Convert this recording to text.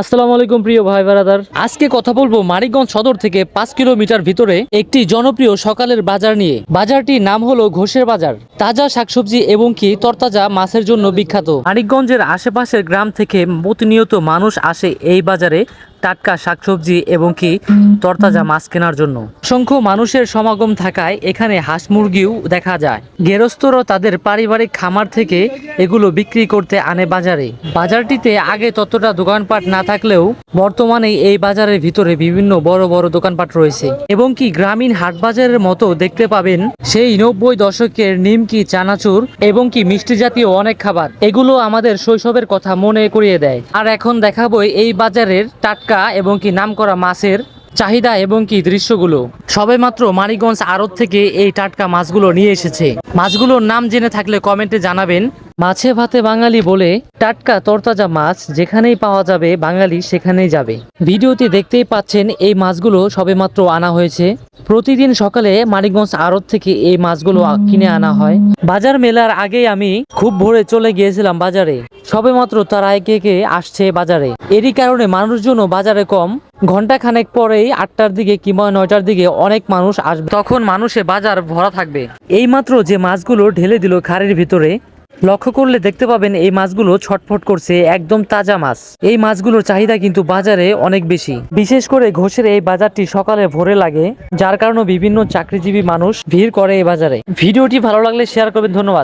আসসালামু আলাইকুম প্রিয় ভাই বারাদার। আজকে কথা বলব মানিকগঞ্জ সদর থেকে পাঁচ কিলোমিটার ভিতরে একটি জনপ্রিয় সকালের বাজার নিয়ে। বাজারটির নাম হলো ঘোষের বাজার। তাজা শাকসবজি এবং কি তরতাজা মাছের জন্য বিখ্যাত। মানিকগঞ্জের আশেপাশের গ্রাম থেকে প্রতিনিয়ত মানুষ আসে এই বাজারে টাটকা শাকসবজি এবং কি তরতাজা মাছ কেনার জন্য। অসংখ্য মানুষের সমাগম থাকায় এখানে হাঁস মুরগিও দেখা যায়। গেরস্তরা তাদের পারিবারিক খামার থেকে এগুলো বিক্রি করতে আনে বাজারে। বাজারটিতে আগে ততটা দোকানপাট না থাকলেও বর্তমানে এই বাজারের ভিতরে বিভিন্ন বড় বড় দোকানপাট রয়েছে। এবং কি গ্রামীণ হাট বাজারের মতো দেখতে পাবেন সেই নব্বই দশকের নিমকি, চানাচুর এবং কি মিষ্টি জাতীয় অনেক খাবার। এগুলো আমাদের শৈশবের কথা মনে করিয়ে দেয়। আর এখন দেখাবো এই বাজারের টাটকা এবং কি নামকরা মাছের চাহিদা এবং কি দৃশ্যগুলো। সবেমাত্র মানিকগঞ্জ আড়ত থেকে এই টাটকা মাছগুলো নিয়ে এসেছে। মাছগুলোর নাম জেনে থাকলে কমেন্টে জানাবেন মাছে ভাতে বাঙালি বলে, টাটকা তরতাজা মাছ যেখানেই পাওয়া যাবে, বাঙালি সেখানেই যাবে। ভিডিওতে দেখতেই পাচ্ছেন, এই মাছগুলো সবেমাত্র আনা হয়েছে। প্রতিদিন সকালে মানিকগঞ্জ আড়ত থেকে এই মাছগুলো কিনে আনা হয়। বাজার মেলার আগেই আমি খুব ভোরে চলে গিয়েছিলাম বাজারে। সবেমাত্র তারা একে একে আসছে বাজারে। এরই কারণে মানুষজনও বাজারে কম। ঘণ্টা খানেক পরেই আটটার দিকে কিংবা নয়টার দিকে অনেক মানুষ আসবে। তখন মানুষে বাজার ভরা থাকবে। এইমাত্র যে মাছগুলো ঢেলে দিল খাড়ির ভিতরে লক্ষ্য করলে দেখতে পাবেন এই মাছগুলো ছটফট করছে একদম তাজা মাছ। এই মাছগুলোর চাহিদা কিন্তু বাজারে অনেক বেশি। বিশেষ করে ঘোষের এই বাজারটি সকালে ভোরে লাগে, যার কারণে বিভিন্ন চাকরিজীবী মানুষ ভিড় করে এই বাজারে। ভিডিওটি ভালো লাগলে শেয়ার করবেন, ধন্যবাদ।